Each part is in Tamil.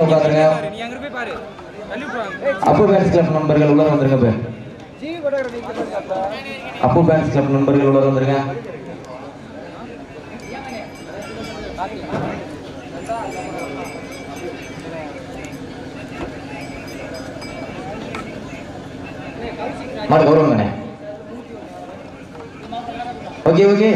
உட்காந்துருங்க அப்பு பேன்ஸ் கிளப் நண்பர்கள் உள்ள வந்துருங்க அப்பு பேன்ஸ் கிளப் நண்பர்கள் உள்ள வந்துருங்க. மாடு கௌரவங்கண்ணே okay okay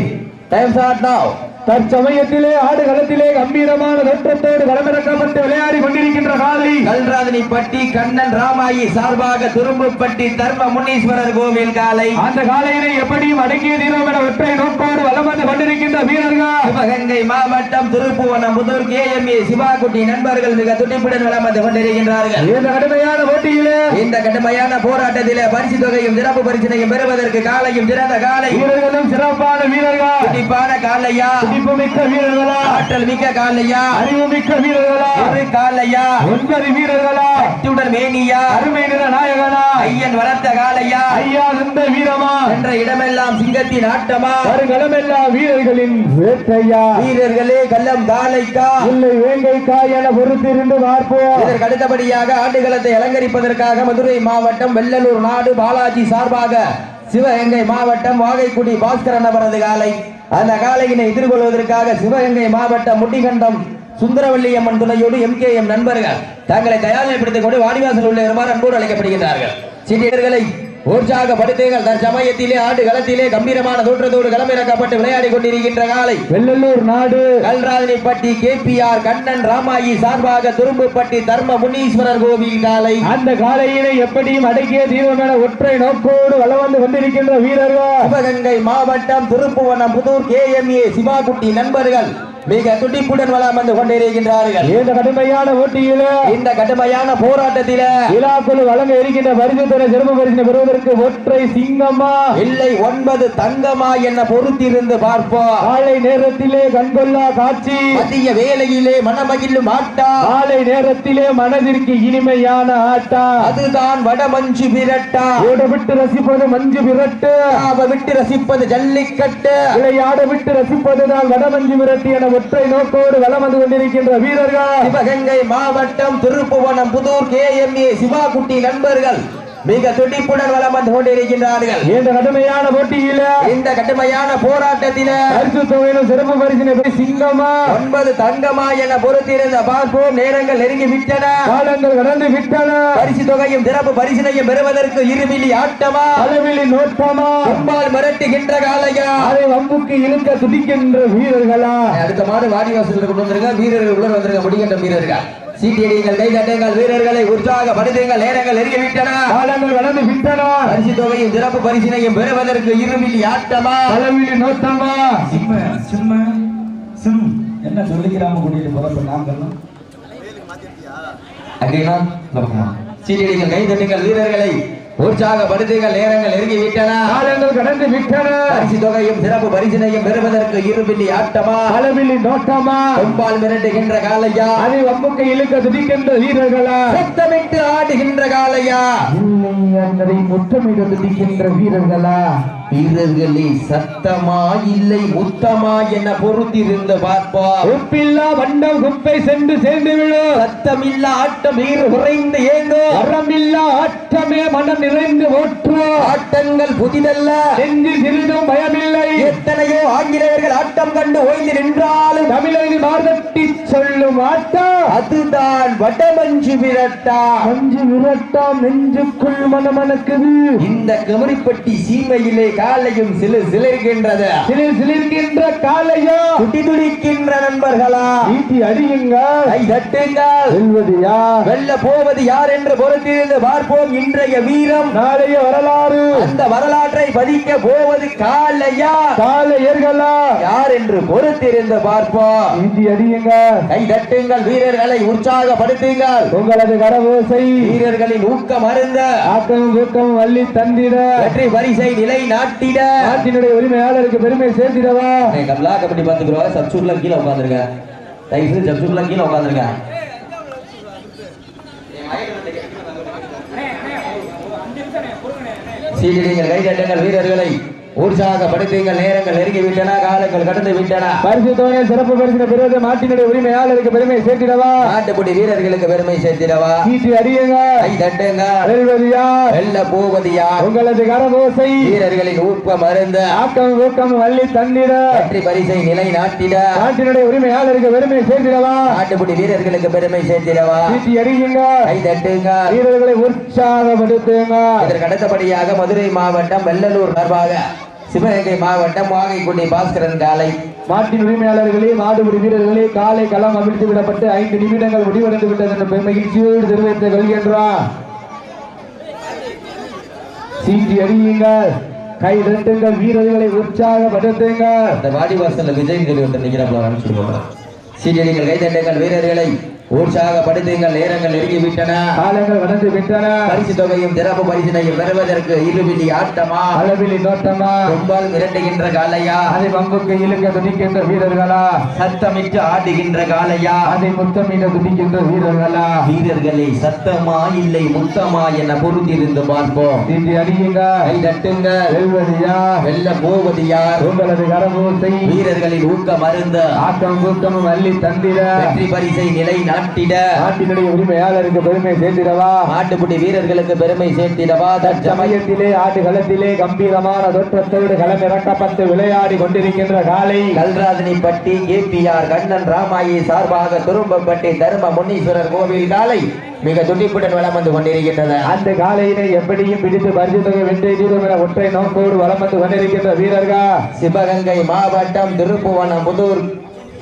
time start now தற்சமயத்திலே ஆடுகளத்திலே கம்பீரமான தோற்றத்தோடு களமிறக்கப்பட்டு விளையாடி கொண்டிருக்கின்ற காலை. கல்ராதனி பட்டி கண்ணன் ராமாயி சார்பாக துரும்புப்பட்டி தர்ம முனீஸ்வரர் கோவில் காலை. அந்த காலையினை எப்படியும் அடக்கிய தீர்வோம் என ஒற்றை நோக்கோடு வலம் வந்து கொண்டிருக்கின்ற வீரர்கள். சிவகங்கை மாவட்டம் திருப்புவனம் புதூர் கேஎம்ஏ சிவாகுட்டி நண்பர்கள் மிக துடிப்புடன் வலம் வந்து கொண்டிருக்கின்றார்கள். இந்த கடுமையான போட்டியிலே இந்த கடுமையான போராட்டத்திலே பரிசு தொகையும் சிறப்பு பரிசினையும் பெறுவதற்கு காலையும் சிறந்த காலை. வீரர்களும் சிறப்பான வீரர்கள். துடிப்பான காலையா? துடிப்பு மிக்க வீரர்களா? ஆற்றல் மிக்க காலையா? அறிவு மிக்க வீரர்களா? ஒரு காலையா? ஒன்பது வீரர்களா? அத்துடன் மேனியா? அருமை நிற நாயகனா? ஐயன் வளர்த்த காலையா? ஐயா இந்த வீரமா? என்ற இடமெல்லாம் சிங்கத்தின் ஆட்டமா? வருகளமெல்லாம் வீரர்களின் வேட்டையா? வீரர்களே கல்லம் காலைக்கா? இல்லை வேங்கை காய் என பொறுத்திருந்து பார்ப்போம். இதற்கு அடுத்தபடியாக ஆண்டுகளத்தை அலங்கரிப்பதற்காக மதுரை மாவட்டம் வெள்ளலூர் நாடு பாலாஜி சார்பாக சிவகங்கை மாவட்டம் வாகைக்குடி பாஸ்கரன் அவரது காலை. அந்த காலையினை எதிர்கொள்வதற்காக சிவகங்கை மாவட்டம் முட்டிகண்டம் சுந்தரவள்ளி அம்மன் துணையோடு எம்கேஎம் நண்பர்கள் தங்களை தயார்நிலைப்படுத்திக் கொண்டு வாடிவாசல் உள்ள இருமாறு அன்போடு அழைக்கப்படுகின்றார்கள். சீட்டியர்களை உற்சாகப்படுத்துங்கள் தற்சமயத்திலே ஆண்டு களத்திலே கம்பீரமான தோற்றத்தோடு களமிறக்கப்பட்டு விளையாடி கொண்டிருக்கின்ற காலை. வெள்ளலூர் நாடு. கல்ராதனிப்பட்டி கேபிஆர் கண்ணன் ராமாயி சார்பாக துரும்புப்பட்டி தர்ம முனீஸ்வரர் கோவில் காலை. அந்த காலையினை எப்படியும் அடக்கிய தீர்வம் என ஒற்றை நோக்கோடு வந்து கொண்டிருக்கின்ற வீரர்கள். சிவகங்கை மாவட்டம் திருப்புவனம் புதூர் கேஎம்ஏ சிவாகுட்டி நண்பர்கள். மிக துடிப்புடன் வளம் வந்து கொண்டிருக்கின்றார்கள். இந்த கடுமையான போட்டியில இந்த கடுமையான போராட்டத்தில விழாக்குழு வழங்க இருக்கின்ற பரிசு தர சிறப்பு பரிசினை பெறுவதற்கு ஒற்றை சிங்கம்மா இல்லை ஒன்பது தங்கமா என்ன பொறுத்திருந்து பார்ப்போம். காலை நேரத்திலே கண்கொள்ளா காட்சி. மதிய வேலையிலே மனமகிழும் ஆட்டா. காலை நேரத்திலே மனதிற்கு இனிமையான ஆட்டா. அதுதான் வடமஞ்சு விரட்டா. ஓட விட்டு ரசிப்பது மஞ்சு விரட்டு. அவ விட்டு ரசிப்பது ஜல்லிக்கட்டு. விளையாட விட்டு ரசிப்பதுதான் வடமஞ்சு விரட்டு என ஒற்றை நோக்கோடு வலம் வந்து கொண்டிருக்கின்ற வீரர்கள். சிவகங்கை மாவட்டம் திருப்புவனம் புதூர் சிவா சிவாகுட்டி நண்பர்கள். மிக துடிப்புடன் வலம் வந்து கொண்டிருக்கின்றார்கள். இந்த கடுமையான போட்டியில இந்த கடுமையான போராட்டத்தில பரிசு தொகையிலும் சிறப்பு பரிசினை பெற்று சிங்கமா? ஒன்பது தங்கமா என பொறுத்திருந்த பார்ப்போம். நேரங்கள் நெருங்கி விட்டன காலங்கள் கடந்து விட்டன பரிசு தொகையும் சிறப்பு பரிசினையும் பெறுவதற்கு இருமிலி ஆட்டமா? அளவிலி நோட்டமா? கும்பால் மிரட்டுகின்ற காலையா அதை வம்புக்கு இழுக்க துடிக்கின்ற வீரர்களா? அடுத்த மாடு வாடிவாசல் கொண்டு வந்திருக்க வீரர்கள் உள்ள வந்திருக்க முடிகின்ற வீரர்கள்? சீட்டியடிங்கள் கை தட்டுங்கள் வீரர்களை உற்சாகப்படுத்துங்கள் நேரங்கள் நெருங்கி விட்டன காலங்கள் கடந்து விட்டன. பரிசு தொகையும் சிறப்பு பரிசினையும் பெறுவதற்கு இருமிலி ஆட்டமா? அளவிலி நோட்டமா? சிம்ம சிம்ம சிம். என்ன சொல்லிக்கிறாம கூட்டிட்டு போறப்ப நாங்கெல்லாம் சீட்டியடிங்கள் கை தட்டுங்கள் வீரர்களை உற்சாகப்படுத்துங்கள் நேரங்கள் நெருங்கி விட்டன காலங்கள் கடந்து விட்டன பரிசு தொகையும் சிறப்பு பரிசினையும் பெறுவதற்கு இருமில்லி ஆட்டமா? அளவிலி நோட்டமா? கொம்பால் மிரட்டுகின்ற காலையா அதை வம்புக்கு இழுக்க துடிக்கின்ற வீரர்களா? சத்தமிட்டு ஆடுகின்ற காலையா இல்லை என்பதை முத்தமிட துடிக்கின்ற வீரர்களா? வீரர்களே சத்தமா இல்லை முத்தமா என பொறுத்திருந்து பார்ப்பா. உப்பில்லா வண்டம் குப்பை சென்று சேர்ந்து விடும் சத்தமில்ல ஆட்டம் வீர் உறைந்து ஏங்கும் அறமில்லா ஆட்டமே மனம் நிறைந்து ஓற்று. ஆட்டங்கள் புதிதல்ல. நெஞ்சு சிறிதும் பயமில்லை. எத்தனையோ ஆங்கிலேயர்கள் ஆட்டம் கண்டு ஓய்ந்து நின்றாலும் தமிழக மார்கட்டி சொல்லும் ஆட்டம் அதுதான் வடமஞ்சு விரட்டா. மஞ்சு விரட்டாம் நெஞ்சுக்குள் மனமனக்குது இந்த கமரிப்பட்டி சீமையிலே காலையும் சிலு சிலிர்கின்றது சிலிர் சிலிர்கின்ற காலையா? துடி துடிக்கின்ற நண்பர்களா? ஈட்டி அடியுங்கள். கை தட்டுங்கள். வெல்வது யார்? வெல்ல போவது யார் என்று பொறுத்திருந்து பார்ப்போம் இன்றைய வீரம். நாளைய வரலாறு. அந்த வரலாற்றை பதிக்க போவது காலையா? காலையர்களா? யார் என்று பொறுத்திருந்து பார்ப்போம். ஈட்டி அடியுங்க கை தட்டுங்கள். வீரர்களை உற்சாகப்படுத்துங்கள். உங்களது கரவோசை வீரர்களின் ஊக்கம் அருந்த ஆக்கமும் ஊக்கமும் வள்ளி தந்திட. வெற்றி பரிசை நிலை நாட்டிட நாட்டினுடைய உரிமையாளருக்கு பெருமை சேர்த்திடவா? கமலா கபடி பார்த்துக்கிறோம் சப்சூட்ல கீழே உட்காந்துருங்க. தயவு செய்து சப்சூட்ல கீழே உட்காந்துருங்க. வீரர்களை. உற்சாகப்படுத்துங்கள் நேரங்கள் நெருங்கி விட்டன காலங்கள் கடந்து விட்டன பரிசு தொகை சிறப்பு பரிசு பெறுவது மாட்டினுடைய உரிமையாளருக்கு பெருமை சேர்த்திடவா? நாட்டுப்புடி வீரர்களுக்கு பெருமை சேர்த்திடவா? சீட்டி அடியுங்க. கை தட்டுங்க. வெல்வதியா? வெல்ல உங்களது கரபோசை வீரர்களின் ஊக்கம் அருந்த. ஆக்கம் ஊக்கம் வள்ளி தந்திட. வெற்றி பரிசை நிலை நாட்டிட நாட்டினுடைய உரிமையாளருக்கு பெருமை சேர்த்திடவா? நாட்டுப்புடி வீரர்களுக்கு பெருமை சேர்த்திடவா? சீட்டி அடியுங்க. கை தட்டுங்க. வீரர்களை உற்சாகப்படுத்துங்க. இதற்கு அடுத்தபடியாக மதுரை மாவட்டம் வெள்ளலூர் சார்பாக சிவகங்கை மாவட்டம் வாகைக்குடி பாஸ்கரன் காலை. மாட்டின் உரிமையாளர்களே மாடுபிடி வீரர்களே காலை களம் அவிழ்த்து விடப்பட்டு ஐந்து நிமிடங்கள் முடிவடைந்து விட்டது என்ற மகிழ்ச்சியோடு தெரிவித்துக் கொள்கின்றார் சீட்டி அடியுங்கள் கை தட்டுங்கள் வீரர்களை உற்சாகப்படுத்துங்கள் அந்த வாடிவாசல்ல விஜய் சொல்லி ஒருத்தர் நிக்கிறப்பல அனுப்பிச்சுடுவோம் சீரியடிகள் கைதட்டுங்கள் வீரர்களை. உற்சாகப்படுத்துங்கள் நேரங்கள் நெருங்கி விட்டன காலங்கள் கடந்து விட்டன பரிசு தொகையும் சிறப்பு பரிசினையும் பெறுவதற்கு இருவிழி ஆட்டமா? அளவிலி நோட்டமா கும்பல் மிரட்டுகின்ற காலையா அதை பம்புக்கு இழுக்க துடிக்கின்ற வீரர்களா? சத்தமிட்டு ஆடுகின்ற காலையா அதை முத்தமிட துடிக்கின்ற வீரர்களா? வீரர்களே சத்தமா இல்லை முத்தமா என பொறுத்திருந்து பார்ப்போம். சீட்டி அடியுங்க. கை தட்டுங்க. வெல்வது யார்? வெல்ல போவது யார்? உங்களது கரபூசை வீரர்களின் ஊக்கம் அருந்த ஆக்கம் கூட்டம் அள்ளி தந்திட. வெற்றி பரிசை நிலை நாட்டினுடைய உரிமையாளருக்கு பெருமை சேர்த்திடவா? மாட்டுப்புடி வீரர்களுக்கு பெருமை சேர்த்திடவா? தற்சமய சமயத்திலே ஆட்டு களத்திலே கம்பீரமான தோற்றத்தோடு களம் இறக்கப்பட்டு விளையாடி கொண்டிருக்கின்ற காலை. கல்ராதனிப்பட்டி கேபிஆர் கண்ணன் ராமாயி சார்பாக துரும்பப்பட்டி தர்ம முனீஸ்வரர் கோவில் காலை மிக துடிப்புடன் வலம் வந்து கொண்டிருக்கின்றது. அந்த காலையினை எப்படியும் பிடித்து பரிசு தொகை வெற்றி தீரும் என ஒற்றை நோக்கோடு வலம் வந்து கொண்டிருக்கின்ற வீரர்கள்? சிவகங்கை மாவட்டம் Tiruppuvanam Puthur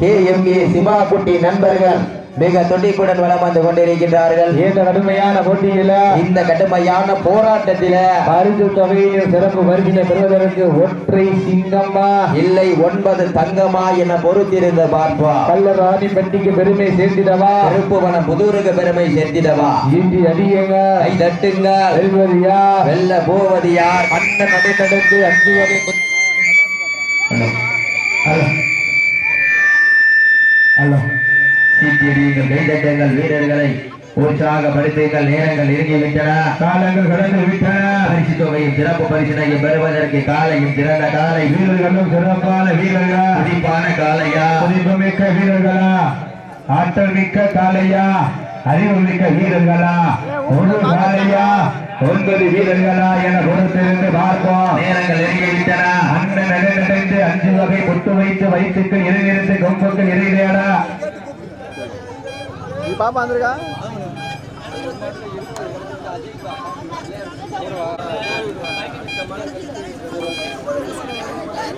K M A Sivakutty நண்பர்கள். மிக துடிப்புடன் வலம் வந்து கொண்டிருக்கின்றார்கள். இந்த கடுமையான போட்டியில இந்த கடுமையான போராட்டத்தில பரிசு தொகையின் சிறப்பு பரிசினை பெறுவதற்கு ஒற்றை சிங்கம்மா. இல்லை ஒன்பது தங்கமா என பொறுத்திருந்து பார்ப்போம். கல்லர் ராணிப்பட்டிக்கு பெருமை சேர்த்திடவா? திருப்புவனம் புதூருக்கு பெருமை சேர்த்திடவா? ஈட்டி அடியுங்க. கை தட்டுங்க. வெல்வது யார் வெல்ல போவது யார் அண்ணன் நடுநடுத்து அஞ்சுவதை ஹலோ. சீட்டியடியுங்கள் கைதட்டுங்கள் வீரர்களை. உற்சாகப்படுத்துங்கள். நேரங்கள் நெருங்கி விட்டன காலங்கள் கடந்து விட்டன பரிசு தொகையும் சிறப்பு பரிசினையும் பெறுவதற்கு காலையும் சிறந்த காலை. வீரர்களும் சிறப்பான வீரர்களா? துடிப்பான காலையா? மிக்க வீரர்களா? ஆற்றல் மிக்க காளையா அறிவு மிக்க வீரர்களா? ஒரு காளையா ஒன்பது வீரர்களா என பொறுத்திருந்து பார்ப்போம். நேரங்கள் அண்ணன் அஞ்சு வகை பொட்டு வைத்து வயிற்றுக்கு இறைநிறுத்து கொம்புக்கு நிறைவேடா పాప అందరుగా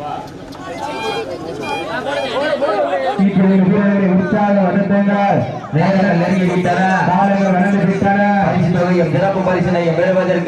Wow.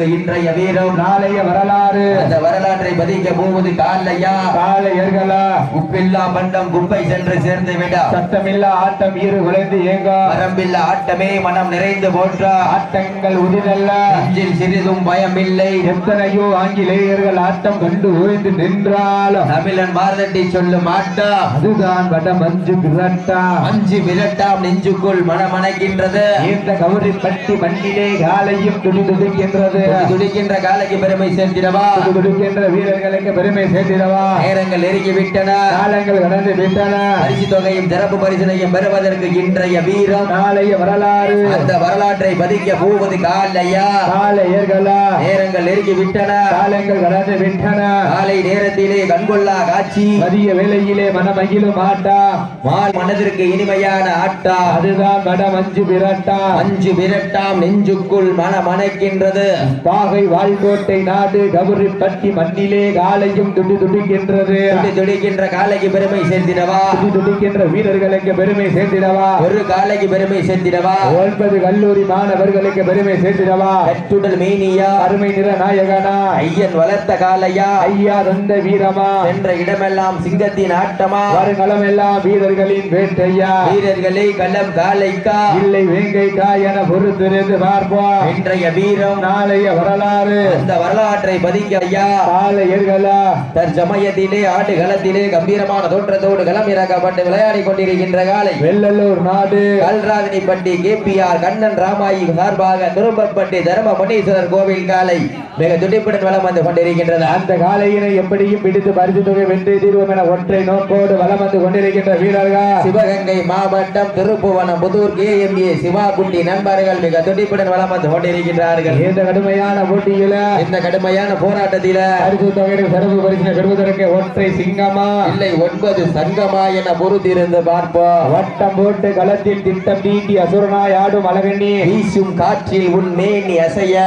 இன்றைய வீரம் நாளைய வரலாறு அந்த வரலாற்றை பதிக்க போவது காலையா? காளையர்களா உப்பில்லா பண்டம் குப்பை சென்று சேர்ந்து விட. சத்தமில்லா ஆட்டம் ஈறு குலைந்து ஏங்கா. வரம்பில்லா ஆட்டமே மனம் நிறைந்து போற்றா. ஆட்டங்கள் உதிரல்ல. நெஞ்சில் சிறிதும் பயமில்லை. எத்தனையோ ஆங்கிலேயர்கள் ஆட்டம் கண்டு ஓய்ந்து நின்றாலும். தமிழன் மார்தட்டி சொல்லும் ஆட்டா அதுதான் வட மஞ்சு பிரட்டா அஞ்சு விரட்டாம் நெஞ்சுக்குள் மனமணக்கின்றது இந்த கௌரி பட்டி மண்ணிலே காலையும் துடி துடிக்கின்றது துடி துடிக்கின்ற காலைக்கு பெருமை சேர்த்திடவா துடி துடிக்கின்ற வீரர்களுக்கு பெருமை சேர்த்திடவா நேரங்கள் நெருங்கி விட்டன காலங்கள் கடந்து விட்டன. பரிசு தொகையும் சிறப்பு பரிசினையும் பெறுவதற்கு இன்றைய வீரம். நாளைய வரலாறு. அந்த வரலாற்றை பதிக்க போவது காலையா? காளையர்களா நேரங்கள் நெருங்கி விட்டன காலங்கள் கடந்து விட்டன. காலை நேரத்திலே கண்கொள்ளா காட்சி. மதிய வேளையிலே மனமகிழும் ஆட்டா. மால் மனதிற்கு இனிமையான ஆட்டா. அதுதான் வட மஞ்சு பிரட்டா அஞ்சு விரட்டாம் நெஞ்சுக்குள் மனமணக்கின்றது பாகை வால்கோட்டை நாடு கபரி பட்டி மண்ணிலே காலையும் துடி துடிக்கின்றது. துடி துடிக்கின்ற காலைக்கு பெருமை சேர்த்திடவா துடி துடிக்கின்ற வீரர்களுக்கு பெருமை சேர்த்திடவா ஒரு காலைக்கு பெருமை சேர்த்திடவா ஒன்பது கல்லூரி மாணவர்களுக்கு பெருமை சேர்த்திடவா கட்டுடல் மேனியா? அருமை நிற நாயகனா? ஐயன் வளர்த்த காலையா ஐயா தந்த வீரமா? சென்ற இடமெல்லாம் சிங்கத்தின் ஆட்டமா? வருங்களம் எல்லாம் வீரர்களின் வேட்டையா? வீரர்களே களம் காலைக்கா? இல்லை வேங்கைக்கா என பொறுத்திருந்து பார்ப்போம். இன்றைய வீர வீரம் நாளைய வரலாறு. அந்த வரலாற்றை பதிக்க ஐயா. காளையர்களா தற்சமயத்திலே ஆட்டு களத்திலே கம்பீரமான தோற்றத்தோடு களம் இறக்கப்பட்டு விளையாடி கொண்டிருக்கின்ற காலை. வெள்ளலூர் நாடு. கல்ராதனிப்பட்டி கேபிஆர் கண்ணன் ராமாயி சார்பாக திரும்பப்பட்டி தர்ம முனீஸ்வரர் கோவில் காலை. மிக துடிப்புடன் வலம் வந்து கொண்டிருக்கின்றது. அந்த காளையினை எப்படியும் பிடித்து பரிசு தொகை வெற்றி தீர்வோம் என ஒற்றை நோக்கோடு வலம் வந்து கொண்டிருக்கின்ற வீரர்கள்? சிவகங்கை மாவட்டம் திருப்புவனம் புதூர் கேஎம்ஏ சிவாகுட்டி நண்பர்கள் மிக துடிப்புடன் வலம் வந்து கொண்டிருக்கின்றார்கள். இந்த கடுமையான போட்டியில இந்த கடுமையான போராட்டத்தில பரிசு தொகையை சிறப்பு பரிசினை பெறுவதற்கு ஒற்றை சிங்கமா? இல்லை ஒன்பது சங்கமா என பொறுத்திருந்து பார்ப்போம். வட்டம் போட்டு களத்தில் திட்டம் தீட்டி அசுரனாய் ஆடும் அழகண்ணி. வீசும் காற்றில் உன் மேனி அசைய.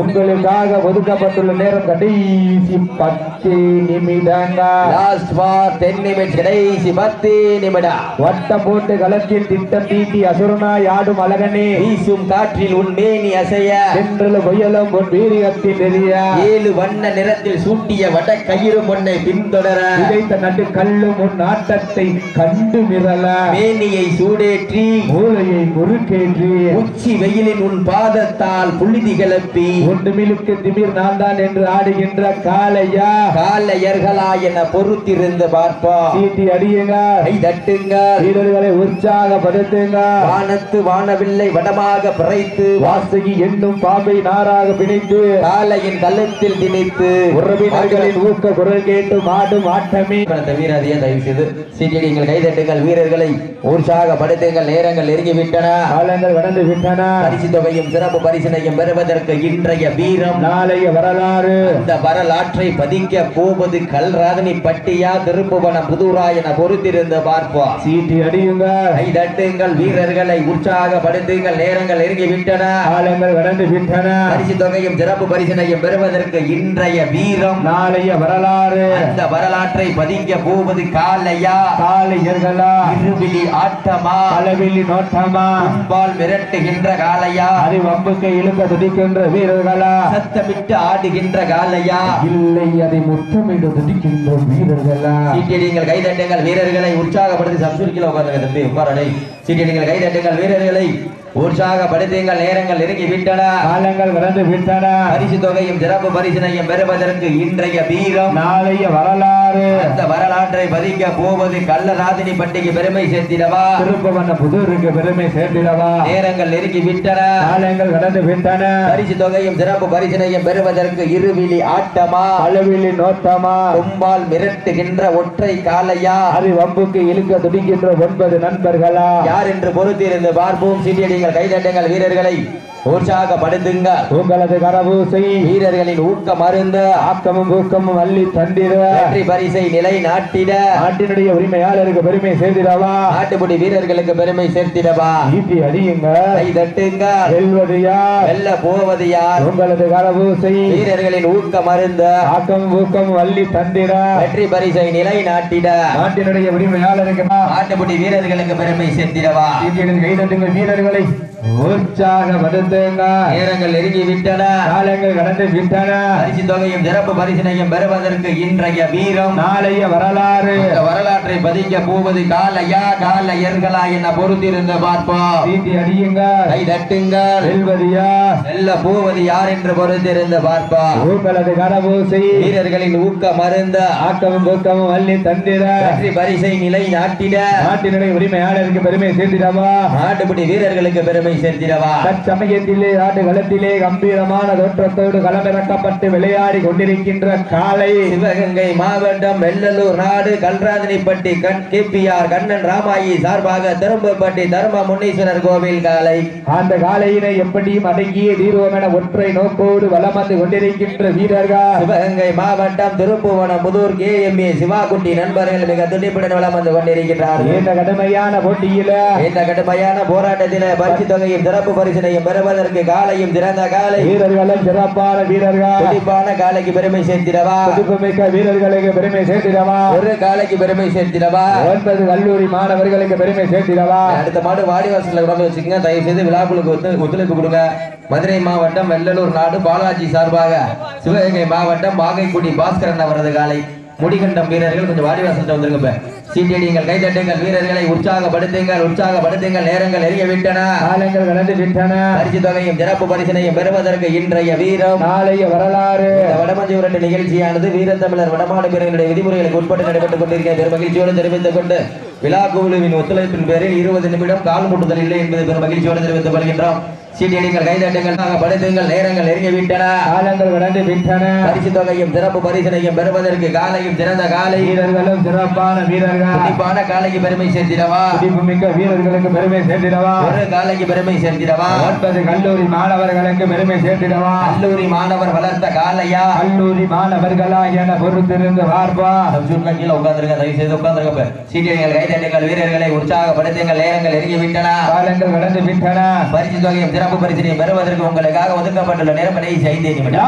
உங்களுக்காக ஒதுக்கப்பட்டுள்ள நேரம் கடைசி பத்து நிமிடங்கள். லாஸ்ட் பார் டென் நிமிட்ஸ் கடைசி பத்து நிமிடம். வட்டம் போட்டு கலத்தில் திட்டம் தீட்டி அசுரனாய் ஆடும் அழகனே. வீசும் காற்றில் உன் மேனி அசைய. சென்றல புயலும் உன் வீரியத்தில் எரிய ஏழு வண்ண நிறத்தில் சூட்டிய வட கயிறு பொன்னை பின்தொடர. இதைத்த நட்டு கல்லும் உன் ஆட்டத்தை கண்டு மிரள. மேனியை சூடேற்றி. மூளையை முறுக்கேற்றி உச்சி வெயிலின் உன் பாதத்தால் புழுதி கிளப்பி ஒன்றுமிலுக்கு திமிர் நான் தான் என்று ஆடுகின்ற காலையா காலையர்களா என பொறுத்திருந்து பார்ப்போம் சீட்டி அடியுங்க கை தட்டுங்க வீரர்களை உற்சாகப்படுத்துங்க வானத்து வானவில்லை வடமாக பிறைத்து. வாசகி என்னும் பாம்பை நாராக பிணைத்து. காலையின் கள்ளத்தில் திணித்து. உறவினர்களின் ஊக்க குரல் கேட்டு ஆடும் ஆட்டமே. அந்த வீரரையே தயவு செய்து சீட்டிடிங்கள் கைதட்டுங்கள் வீரர்களை உற்சாகப்படுத்துங்கள். நேரங்கள் நெருங்கிவிட்டன. காலங்கள் கடந்து விட்டன. பரிசு தொகையும் சிறப்பு பரிசினையும் பெறுவதற்கு இன்றைய வீரம். நாளைய வரலாறு. இந்த வரலாற்றை பதிக்க போவது கல்ராதனி பட்டியா திருப்புவனம் புதூரா என பொறுத்திருந்து பார்ப்போம். சீட்டி அடியுங்க கை தட்டுங்கள் வீரர்களை உற்சாகப்படுத்துங்கள். நேரங்கள் நெருங்கி விட்டன காலங்கள் கடந்து விட்டன. பரிசு தொகையும் சிறப்பு பரிசினையும் பெறுவதற்கு இன்றைய வீரம். நாளைய வரலாறு. அந்த வரலாற்றை பதிக்க போவது காலையா? காளையர்களா இருவிழி ஆட்டமா? அளவில்லி நோட்டமா? அம்பால் மிரட்டுகின்ற காலையா? அதை வம்புக்கு இழுக்க துடிக்கின்ற வீரர்களா? சத்தமிட்டு ஆடுகின்ற காலையா? இல்லை அதை முத்தமிட்டு துடிக்கின்ற வீரர்களா? சீட்டியடிங்கள் கைதட்டுங்கள் வீரர்களை உற்சாகப்படுத்தி சப்சுரிக்கில் உட்காந்துங்க தம்பி உட்காரடை சீட்டியடிங்கள் கைதட்டுங்கள் வீரர்களை. உற்சாகப்படுத்துங்கள் நேரங்கள் நெருங்கி விட்டன காலங்கள் கடந்து விட்டன. பரிசு தொகையும் சிறப்பு பரிசினையும் பெறுவதற்கு இன்றைய வீரம். நாளைய வரலாறு. அந்த வரலாற்றை பதிக்க போவது கள்ளராதினி பட்டிக்கு பெருமை சேர்த்திடவா? திருப்பவண்ண புதூருக்கு பெருமை சேர்த்திடவா? நேரங்கள் நெருங்கி விட்டன காலங்கள் கடந்து விட்டன. பரிசு தொகையும் சிறப்பு பரிசினையும் பெறுவதற்கு இருவிழி ஆட்டமா? அளவில்லி நோட்டமா? கொம்பால் மிரட்டுகின்ற ஒற்றை காலையா அது வம்புக்கு இழுக்க துடிக்கின்ற ஒன்பது நண்பர்களா? யார் என்று பொறுத்திருந்து பார்ப்போம். சீட்டியடிங்கள் கைதட்டுங்கள் வீரர்களை. உற்சாகப்படுத்துங்க. உங்களது கரபூசை வீரர்களின் ஊக்கம் அருந்த. ஆக்கமும் ஊக்கமும் அள்ளி தந்திட. வெற்றி பரிசை நிலை நாட்டிட. நாட்டினுடைய உரிமையாளருக்கு பெருமை சேர்த்திடவா? நாட்டுப்புடி வீரர்களுக்கு பெருமை சேர்த்திடவா? ஈட்டி அடியுங்க. கை தட்டுங்க வெல்வது யார்? வெல்ல போவது யார்? உங்களது கரபூசை வீரர்களின் ஊக்கம் அருந்த. ஆக்கம் ஊக்கம் அள்ளி தந்திட. வெற்றி பரிசை நிலை நாட்டிட. நாட்டினுடைய உரிமையாளருக்கு நாட்டுப்புடி வீரர்களுக்கு பெருமை சேர்த்திடவா? கைதட்டுங்கள் வீரர்களை. உற்சாகப்படுத்துங்க நேரங்கள் நெருங்கி விட்டன காலங்கள் கடந்து விட்டன. பரிசு தொகையும் சிறப்பு பரிசினையும் பெறுவதற்கு இன்றைய வீரம். நாளைய வரலாறு. வரலாற்றை பதிக்க போவது காலையா காலையர்களா என பொறுத்திருந்து பார்ப்போம். ஈட்டி அடியுங்க. கை தட்டுங்கள் வெல்வது யார் வெல்ல போவது யார் என்று பொறுத்திருந்து பார்ப்போம். உங்களது கரபூசை வீரர்களின் ஊக்கம் அருந்த ஆக்கமும் ஊக்கமும் அள்ளி தந்திட. வெற்றி பரிசை நிலை நாட்டிட. நாட்டினுடைய உரிமையாளருக்கு பெருமை சேர்த்திடவா? நாட்டுப்படி வீரர்களுக்கு பெருமை சேர்த்திடவா தற்சமயத்திலே களத்திலே கம்பீரமான தோற்றத்தோடு களமிறக்கப்பட்டு விளையாடி கொண்டிருக்கின்ற காலை சிவகங்கை மாவட்டம் வெள்ளலூர் நாடு கல்ராதனிப்பட்டி கண் கேபிஆர் கண்ணன் ராமாயி சார்பாக திரும்பப்பட்டி தர்ம முனீஸ்வரர் கோவில் காலை அந்த காலையினை எப்படியும் அடங்கிய தீர்வோம் என ஒற்றை நோக்கோடு வலம் வந்து கொண்டிருக்கின்ற வீரர்கள். சிவகங்கை மாவட்டம் திருப்புவனம் புதூர் கேஎம்ஏ சிவாகுட்டி நண்பர்கள் மிக துடிப்புடன் வலம் வந்து கொண்டிருக்கிறார்கள் இந்த கடுமையான போட்டியில இந்த கடுமையான போராட்டத்தில பரிசு தொகையும் சிறப்பு பரிசினையும் பெறுவதற்கு காலையும் சிறந்த காலை. வீரர்களும் சிறப்பான வீரர்கள். துடிப்பான காலைக்கு பெருமை சேர்த்திடவா? துடிப்புமிக்க வீரர்களுக்கு பெருமை சேர்த்திடவா? ஒரு காலைக்கு பெருமை சேர்த்திடவா? ஒன்பது கல்லூரி மாணவர்களுக்கு பெருமை சேர்த்திடவா? அடுத்த மாடு வாடிவாசல்ல கொண்டு வச்சுக்கங்க. தயவு செய்து விழாக்குழுக்கு ஒத்து- ஒத்துழைப்பு கொடுங்க. மதுரை மாவட்டம் வெள்ளலூர் நாடு பாலாஜி சார்பாக. சிவகங்கை மாவட்டம் வாகைக்குடி பாஸ்கரன் அவரது காலை. முடிகண்டம் வீரர்கள் கொஞ்சம் வாடிவாசல் வந்துருங்க இப்ப. சீட்டியடிங்கள் கைதட்டுங்கள் வீரர்களை உற்சாகப்படுத்துங்கள் உற்சாகப்படுத்துங்கள். நேரங்கள் எரிய விட்டன. காலங்கள் கடந்து விட்டன. பரிசு தொகையும் சிறப்பு பரிசினையும் பெறுவதற்கு இன்றைய வீரம். நாளைய வரலாறு. வடமஞ்சி உரட்டு நிகழ்ச்சியானது வீரத்தமிழர் வடமாடு பிரிவினுடைய விதிமுறைகளுக்கு உட்பட்டு நடைபெற்றுக் கொண்டிருக்கிற பெரும் மகிழ்ச்சியோடு தெரிவித்துக் கொண்டு விழா குழுவின் ஒத்துழைப்பின் பேரில் இருபது நிமிடம் கால் முட்டுதல் இல்லை என்பதை பெரும் மகிழ்ச்சியோடு தெரிவித்துக் கொள்கின்றோம் சீட்டியடிங்கள் கைதட்டுங்கள் படுத்துங்கள் நேரங்கள் நெருங்கி விட்டன காலங்கள் கடந்து விட்டன பரிசு தொகையும் சிறப்பு பரிசினையும் பெறுவதற்கு காலையும் சிறந்த காலை. வீரர்களும் சிறப்பான வீரர்கள். துடிப்பான காலைக்கு பெருமை சேர்த்திடவா? மிக்க வீரர்களுக்கு பெருமை சேர்த்திடவா? ஒரு காலைக்கு பெருமை சேர்த்திடவா? ஒன்பது கல்லூரி மாணவர்களுக்கு பெருமை சேர்த்திடவா? கல்லூரி மாணவர் வளர்த்த காலையா? கல்லூரி மாணவர்களா என பொறுத்திருந்து பார்ப்பா கீழே உட்கார்ந்துருங்க தயவு செய்து உட்கார்ந்துருங்க சீட்டியடிகள் கைதட்டுங்கள் வீரர்களை உற்சாகப்படுத்துங்கள். நேரங்கள் நெருங்கி விட்டன காலங்கள் கடந்து விட்டன பரிசு தொகையும் சிறப்பு பரிசினையும் பெறுவதற்கு உங்களுக்காக ஒதுக்கப்பட்டுள்ள நேரம் கடைசி ஐந்து நிமிடம்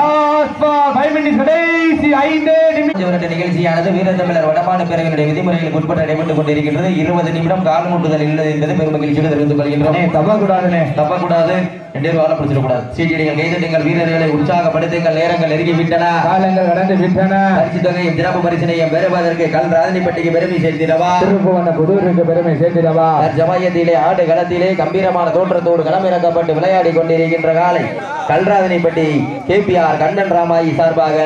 கடைசி ஐந்து நிமிடம் நிகழ்ச்சியானது வீரத்தமிழர் வடமாடு பிறகுடைய விதிமுறைகளுக்கு உட்பட்டு நடைபெற்றுக் கொண்டிருக்கின்றது. இருபது நிமிடம் காலம் முட்டுதல் இல்லை என்பது பெரும் மகிழ்ச்சியோடு தெரிவித்துக் கொள்கின்றோம். தப்பக்கூடாதுண்ணே. தப்பக்கூடாது. ரெண்டு வாழ பிடிச்சிடக்கூடாது. சீட்டியடிகள் கைதட்டுங்கள் வீரர்களை உற்சாகப்படுத்துங்கள் நேரங்கள் நெருங்கி விட்டன காலங்கள் கடந்து விட்டன. பரிசு தொகையும் சிறப்பு பரிசினையும் பெறுவதற்கு கல் ராஜனிப்பட்டிக்கு பெருமை சேர்த்திடவா? திருப்புவன புதூருக்கு பெருமை சேர்த்திடவா? ஜமயத்திலே ஆடு களத்திலே கம்பீரமான தோற்றத்தோடு களமிறக்கப்பட்டு விளையாடி கொண்டிருக்கின்ற காலை. கல்ராதனைப்பட்டி கேபிஆர் கண்ணன் ராமாயி சார்பாக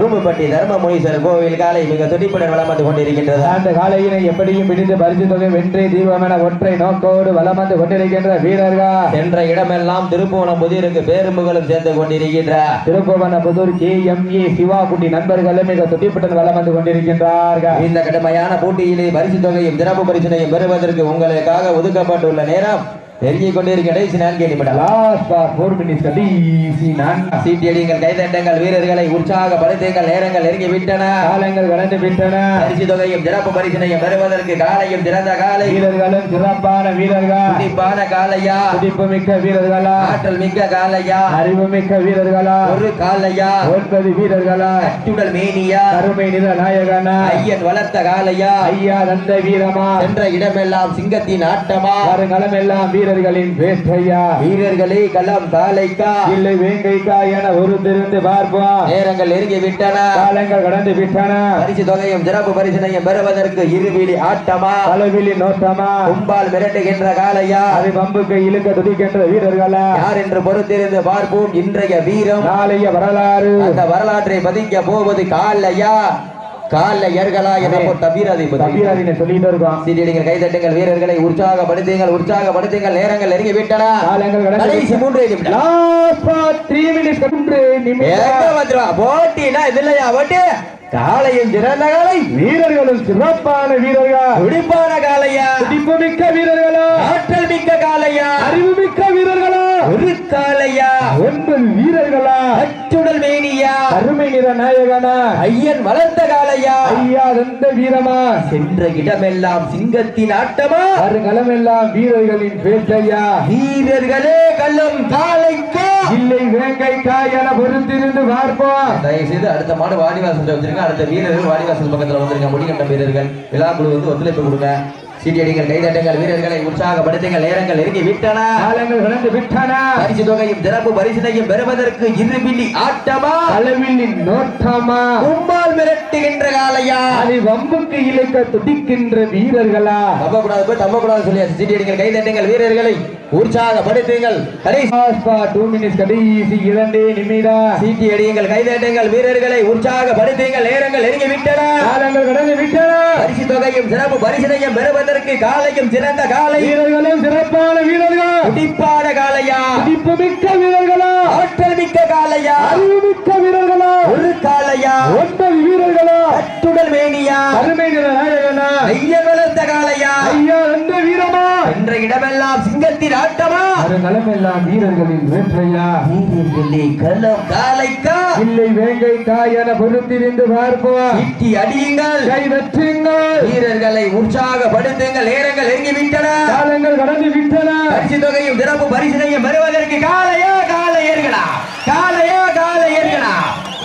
துரும்புப்பட்டி தர்ம முனீஸ்வரர் கோவில் காலை மிக துடிப்புடன் வளம் வந்து கொண்டிருக்கின்றது. அந்த காலையினை எப்படியும் பிடித்து பரிசு தொகை வெற்றி தீபம் என ஒற்றை நோக்கோடு வலம் வந்து கொண்டிருக்கின்ற வீரர்கள். சென்ற இடமெல்லாம் திருப்புவனம் புதிருக்கு பேரும்புகளும் சேர்ந்து கொண்டிருக்கின்ற. Tiruppuvana Puthur K M A Sivakutty நண்பர்களும் மிக துடிப்புடன் வலம் வந்து கொண்டிருக்கின்றார்கள். இந்த கடுமையான போட்டியிலே பரிசு தொகையும் சிறப்பு பரிசினையும் பெறுவதற்கு உங்களுக்காக ஒதுக்கப்பட்டுள்ள நேரம். நெருங்கிக் கொண்டிருக்கிற கடைசி நான்கே நிமிடம் லாஸ்ட் ஃபார் ஃபோர் மினிட்ஸ் கடைசி நான்கு சீட்டியடிங்கள் கைதட்டங்கள் வீரர்களை உற்சாகப்படுத்துங்கள் நேரங்கள் நெருங்கி விட்டன. காலங்கள் கடந்து விட்டன. பரிசு தொகையும் சிறப்பு பரிசினையும் பெறுவதற்கு காலையும் சிறந்த காலை. வீரர்களும் சிறப்பான வீரர்கள். துடிப்பான காலையா? துடிப்பு மிக்க வீரர்களா? ஆற்றல் மிக்க காலையா? அறிவு மிக்க வீரர்களா? ஒரு காலையா? ஒன்பது வீரர்களா? கட்டுடல் மேனியா? கருமை நிற நாயகனா? ஐயன் வளர்த்த காலையா? ஐயா நந்த வீரமா? சென்ற இடமெல்லாம் சிங்கத்தின் ஆட்டமா? வருங்காலம் எல்லாம் வீரர்களின் வேற்றையா வீரர்களே களம் காலைக்கா இல்லை வேங்கைக்கா என ஒரு திருந்து பார்ப்போம். நேரங்கள் நெருங்கி விட்டன காலங்கள் கடந்து விட்டன பரிசு தொகையும் சிறப்பு பரிசினையும் பெறுவதற்கு இருவிழி ஆட்டமா? அளவிலி நோட்டமா? கும்பால் மிரட்டுகின்ற காலையா அது பம்புக்கு இழுக்க துடிக்கின்ற வீரர்களா? யார் என்று பொறுத்திருந்து பார்ப்போம் இன்றைய வீரம். நாளைய வரலாறு. அந்த வரலாற்றை பதிக்க போவது காலையா காலையர்களா என தபீராதை தம்பீராதினை சொல்லிட்டு இருக்கோம் சீட்டிடுங்கள் கைதட்டுங்கள் வீரர்களை உற்சாகப்படுத்துங்கள் உற்சாகப்படுத்துங்கள் நேரங்கள் நெருங்கி விட்டன கடைசி மூன்றே நிமிடம். போட்டினா இல்லையா போட்டி. காலையும் சிறந்த காலை வீரர்களும் சிறப்பான வீரர்கள்? துடிப்பான காலையா துடிப்பு மிக்க வீரர்களா? ஆற்றல் மிக்க காலையா அறிவு மிக்க வீரர்களா? ஒரு காலையா ஒன்பது வீரர்களா? அச்சுடல் மேனியா? அருமை நிற நாயகனா? ஐயன் வளர்த்த காலையா ஐயா தந்த வீரமா? சென்ற இடமெல்லாம் சிங்கத்தின் ஆட்டமா? வருங்காலம் எல்லாம் வீரர்களின் பேச்சையா? வீரர்களே கள்ளம் காலைக்கா இல்லை வேங்கை என பொறுத்திருந்து பார்ப்போம். அடுத்த மாடு வாடிவாசல் வச்சிருக்கேன் அடுத்த வீரர்கள் வாடிவாசல் பக்கத்துல வந்திருக்க முடிகண்ட வீரர்கள். விழா குழு வந்து ஒத்துழைப்பு கொடுங்க. சீட்டியடிங்கள் கைதட்டுங்கள் வீரர்களை உற்சாகப்படுத்துங்கள் நேரங்கள் நெருங்கி விட்டன. காலங்கள் கடந்து விட்டன. பரிசு தொகையும் சிறப்பு பரிசினையும் பெறுவதற்கு இரு பில்லி ஆட்டமா? அளவிலின் நோட்டமா? கும்பால் மிரட்டுகின்ற காலையா அதை வம்புக்கு இழுக்க துடிக்கின்ற வீரர்களா? தம்ப கூடாது போய் தம்ப கூடாது சொல்லியாச்சு சீட்டியடிங்கள் கைதட்டுங்கள் வீரர்களை உற்சாகப்படுத்துங்கள். கடைசி டூ மினிட்ஸ் கடைசி இரண்டே நிமிடம். சீட்டி அடியுங்கள் கைதட்டுங்கள் வீரர்களை உற்சாகப்படுத்துங்கள் நேரங்கள் நெருங்கி விட்டன. காலங்கள் கடந்து விட்டன. தொகையும் சிறப்பு பரிசினையும் பெறுவதற்கு காலையும் சிறந்த காலை. வீரர்களும் சிறப்பான வீரர்கள்? துடிப்பான காலையா? துடிப்பு மிக்க வீரர்களா? ஆற்றல் மிக்க காலையா? அறிவு மிக்க வீரர்களா? ஒரு காலையா? ஒன்பது வீரர்களா? கட்டுடல் மேனியா? அருமை நிற நாயகனா? ஐயன் வளர்த்த காலையா? ஐயா அந்த வீரமா? என்ற இடமெல்லாம் சிங்கத்தின் ஆட்டமா? வருங்காலம் எல்லாம் வீரர்களின் வேற்றையா? களம் காலைக்கா? இல்லை வேங்கை என பொறுத்திருந்து பார்ப்போம். சீட்டி அடியுங்கள். கை வெற்றுங்கள். வீரர்களை உற்சாகப்படுத்துங்கள். நேரங்கள் நெருங்கி விட்டன காலங்கள் கடந்து விட்டன பரிசு தொகையும் சிறப்பு பரிசினையும் பெறுவதற்கு காலையா காலை ஏறுகளா காலையா காலை ஏறுகளா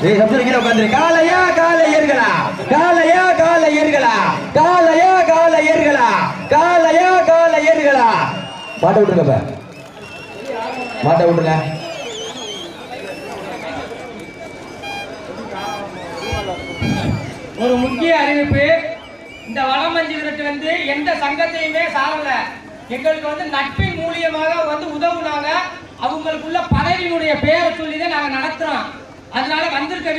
ஏய் சப்தம் கீழே உட்கார்ந்து காலையா காலை ஏறுகளா காலையா காலை ஏறுகளா காலையா காலை ஏறுகளா காலையா காலை ஏறுகளா மாட்ட விட்டுருங்க. மாட்ட விட்டுருங்க. ஒரு முக்கிய அறிவிப்பு இந்த வடமஞ்சி விரட்டு வந்து எந்த சங்கத்தையுமே சாரல. எங்களுக்கு வந்து நட்பின் மூலியமாக வந்து உதவுனாங்க. அவங்களுக்குள்ள பதவியினுடைய பேரை சொல்லி தான் நாங்கள் நடத்துறோம். அதனால வந்திருக்க